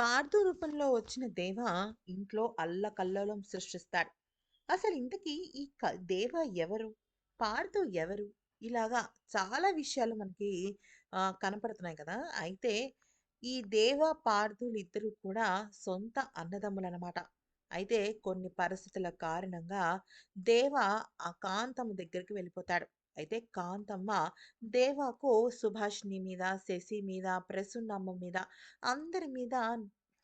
పార్థు రూపంలో వచ్చిన దేవ ఇంట్లో అల్లకల్లోలం సృష్టిస్తాడు. అసలు ఇంతకీ ఈ క దేవ ఎవరు? పార్థు ఎవరు? ఇలాగా చాలా విషయాలు మనకి కనపడుతున్నాయి కదా! అయితే ఈ దేవ, పార్థులిద్దరూ కూడా సొంత అన్నదమ్ములనమాట. అయితే కొన్ని పరిస్థితుల కారణంగా దేవ అకాంతము దగ్గరికి వెళ్ళిపోతాడు. అయితే కాంతమ్మ దేవాకు సుభాష్ని మీద, శశి మీద, ప్రసన్నమ్మ మీద అందరి మీద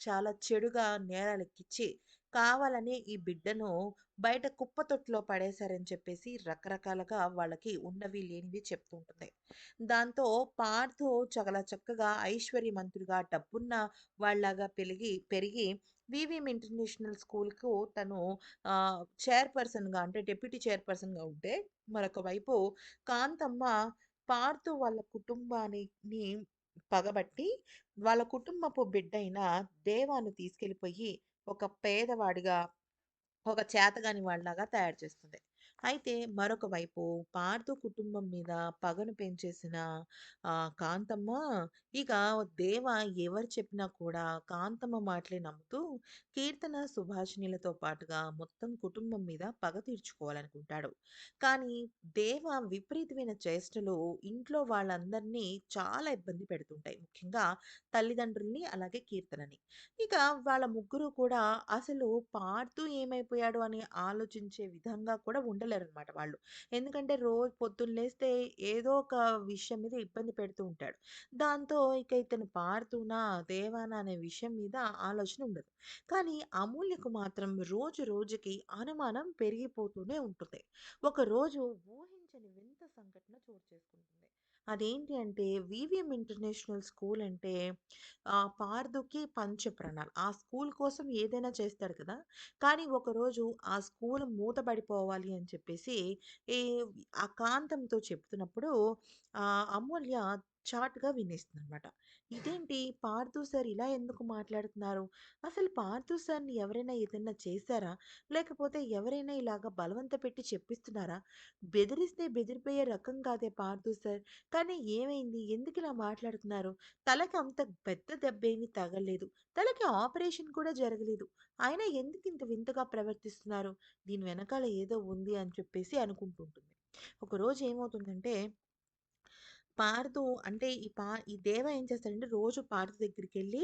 చాలా చెడుగా నేరాలెక్కిచ్చి, కావాలనే ఈ బిడ్డను బయట కుప్పతొట్లో పడేశారని చెప్పేసి రకరకాలుగా వాళ్ళకి ఉన్నవి లేనివి చెప్తుంటుంది దాంతో పార్థు చాలా చక్కగా ఐశ్వర్యవంతుడిగా, డబ్బున్న వాళ్ళగా పెరిగి పెరిగి వివిఎం ఇంటర్నేషనల్ స్కూల్‌కు తను చైర్‌పర్సన్‌గా అంటే డెప్యూటీ చైర్‌పర్సన్‌గా ఉంటే, మరొక వైపు కాంతమ్మ పార్థు వాళ్ళ కుటుంబాన్ని పగబట్టి, వాళ్ళ కుటుంబపు బిడ్డైన దేవాను తీసుకెళ్ళిపోయి ఒక పేదవాడిగా, ఒక చేతగాని వాడిలాగా తయారు చేస్తుంది. అయితే మరొక వైపు పార్థు కుటుంబం మీద పగను పెంచేసిన కాంతమ్మ ఇక దేవ ఎవరు చెప్పినా కూడా కాంతమ్మ మాటలే నమ్ముతూ కీర్తన, సుభాషిణిలతో పాటుగా మొత్తం కుటుంబం మీద పగ తీర్చుకోవాలనుకుంటాడు. కానీ దేవ విపరీతమైన చేష్టలు ఇంట్లో వాళ్ళందరినీ చాలా ఇబ్బంది పెడుతుంటాయి. ముఖ్యంగా తల్లిదండ్రుల్ని, అలాగే కీర్తనని. ఇక వాళ్ళ ముగ్గురు కూడా అసలు పార్థు ఏమైపోయాడు అని ఆలోచించే విధంగా కూడా ఉండలేరనమాట వాళ్ళు. ఎందుకంటే రోజు పొద్దున్న లేస్తే ఏదో ఒక విషయం మీద ఇబ్బంది పెడుతూ ఉంటాడు. దాంతో ఇక ఇతను పార్థునా? దేవానా? అనే విషయం మీద ఆలోచన ఉండదు. కానీ అమూల్యకు మాత్రం రోజు రోజుకి అనుమానం పెరిగిపోతూనే ఉంటుంది. ఒకరోజు ఊహించని వింత సంఘటన చోటు చేసుకుంటుంది. అదేంటి అంటే వివిఎం ఇంటర్నేషనల్ స్కూల్ అంటే పార్దుకి పార్థుకి పంచప్రాణాలు. ఆ స్కూల్ కోసం ఏదైనా చేస్తాడు కదా! కానీ ఒకరోజు ఆ స్కూల్ మూతబడిపోవాలి అని చెప్పేసి ఈ ఆ కాంతంతో చెప్తున్నప్పుడు అమూల్య చాట్గా వినేస్తుంది అనమాట ఇదేంటి పార్థు సార్ ఇలా ఎందుకు మాట్లాడుతున్నారు? అసలు పార్థు సార్‌ని ఎవరైనా ఏదైనా చేశారా? లేకపోతే ఎవరైనా ఇలాగ బలవంత పెట్టి చెప్పిస్తున్నారా? బెదిరిస్తే బెదిరిపోయే రకం కాదే పార్థు సార్. కానీ ఏమైంది? ఎందుకు ఇలా మాట్లాడుతున్నారు? తలకి అంత పెద్ద దెబ్బేమీ తగలేదు తలకి ఆపరేషన్ కూడా జరగలేదు. అయినా ఇంత వింతగా ప్రవర్తిస్తున్నారు? దీని వెనకాల ఏదో ఉంది అని చెప్పేసి అనుకుంటుంటుంది ఒకరోజు ఏమవుతుందంటే పార్థు అంటే ఈ పా ఈ దేవ ఏం చేస్తాడంటే రోజు పార్థు దగ్గరికెళ్ళి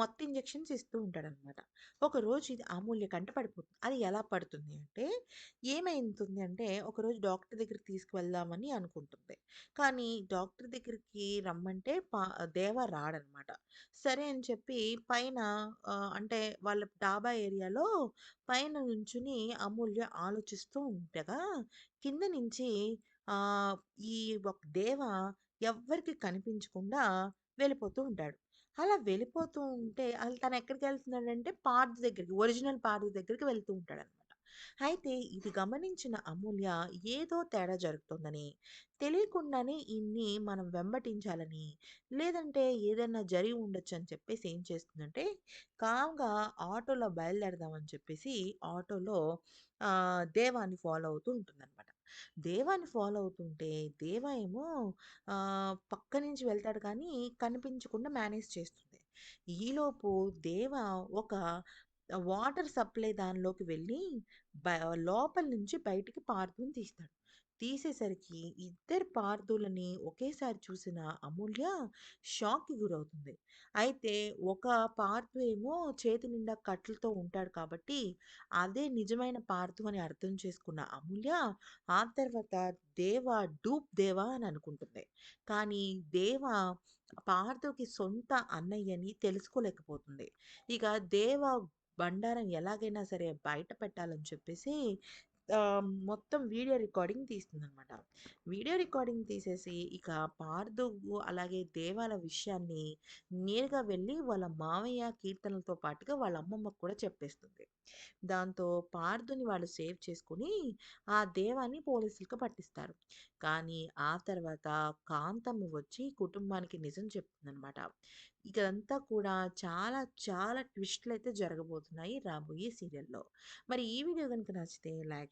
మత్తు ఇంజెక్షన్స్ ఇస్తూ ఉంటాడనమాట. ఒకరోజు ఇది అమూల్య కంట పడిపోతుంది. అది ఎలా పడుతుంది అంటే ఏమైతుంది అంటే ఒకరోజు డాక్టర్ దగ్గరికి తీసుకువెళ్దామని అనుకుంటుంది. కానీ డాక్టర్ దగ్గరికి రమ్మంటే పా దేవ రాడనమాట. సరే అని చెప్పి పైన అంటే వాళ్ళ డాబా ఏరియాలో పైన నుంచుని అమూల్య ఆలోచిస్తూ ఉండగా కింద నుంచి ఈ ఒక దేవ ఎవ్వరికి కనిపించకుండా వెళ్ళిపోతూ ఉంటాడు. అలా వెళ్ళిపోతూ ఉంటే అసలు వెళ్తున్నాడంటే పార్థ్ దగ్గరికి, ఒరిజినల్ పార్థ్ దగ్గరికి వెళ్తూ ఉంటాడనమాట. అయితే ఇది గమనించిన అమూల్య ఏదో తేడా జరుగుతోందని, తెలియకుండానే ఇన్ని మనం వెంబటించాలని, లేదంటే ఏదైనా జరిగి ఉండొచ్చని చెప్పేసి ఏం చేస్తుందంటే, కామ్‌గా ఆటోలో బయలుదేరదామని చెప్పేసి ఆటోలో దేవాన్ని ఫాలో అవుతూ ఉంటుందన్నమాట దేవాని ఫాలో అవుతుంటే దేవ ఏమో ఆ పక్క నుంచి వెళ్తాడు కానీ కనిపించకుండా మేనేజ్ చేస్తుంది. ఈలోపు దేవ ఒక వాటర్ సప్లై దానిలోకి వెళ్ళి బ లోపల నుంచి బయటికి పార్థుని తీస్తాడు. తీసేసరికి ఇద్దరు పార్థులని ఒకేసారి చూసిన అమూల్య షాక్‌కి గురవుతుంది. అయితే ఒక పార్థు ఏమో చేతి నిండా కట్లతో ఉంటాడు కాబట్టి అదే నిజమైన పార్థు అని అర్థం చేసుకున్న అమూల్య ఆ తర్వాత దేవా డూప్ దేవా అని అనుకుంటుంది. కానీ దేవ పార్థుకి సొంత అన్నయ్యని తెలుసుకోలేకపోతుంది. ఇక దేవ బండారం ఎలాగైనా సరే బయట పెట్టాలని చెప్పేసి మొత్తం వీడియో రికార్డింగ్ తీస్తుందనమాట. వీడియో రికార్డింగ్ తీసేసి ఇక పార్థు అలాగే దేవాల విషయాన్ని నేరుగా వెళ్ళి వాళ్ళ మావయ్య, కీర్తనలతో పాటుగా వాళ్ళ అమ్మమ్మకు కూడా చెప్పేస్తుంది. దాంతో పార్థుని వాళ్ళు సేవ్ చేసుకొని ఆ దేవాన్ని పోలీసులకు పట్టిస్తారు. కానీ ఆ తర్వాత కాంతమ్మ వచ్చి కుటుంబానికి నిజం చెప్తుందనమాట. ఇదంతా కూడా చాలా చాలా ట్విస్ట్లు అయితే జరగబోతున్నాయి రాబోయే సీరియల్‌లో. మరి ఈ వీడియో కనుక నచ్చితే లైక్